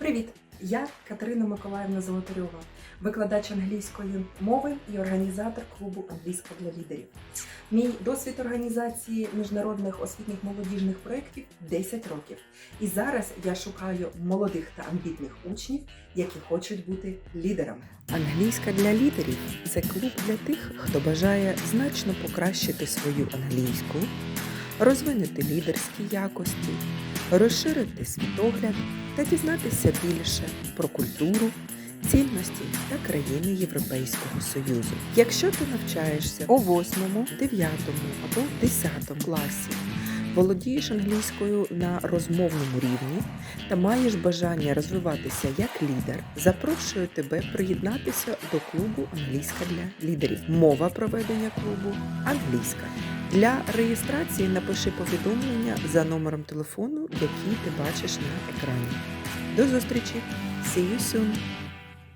Привіт! Я Катерина Миколаївна Золотарьова, викладач англійської мови і організатор клубу Англійська для лідерів. Мій досвід організації міжнародних освітніх молодіжних проєктів 10 років. І зараз я шукаю молодих та амбітних учнів, які хочуть бути лідерами. Англійська для лідерів це клуб для тих, хто бажає значно покращити свою англійську, розвинути лідерські якості, розширити світогляд та дізнатися більше про культуру, цінності та країни Європейського Союзу. Якщо ти навчаєшся у 8, 9 або 10 класі, володієш англійською на розмовному рівні та маєш бажання розвиватися як лідер, запрошую тебе приєднатися до клубу Англійська для лідерів. Мова проведення клубу англійська. Для реєстрації напиши повідомлення за номером телефону, який ти бачиш на екрані. До зустрічі! See you soon!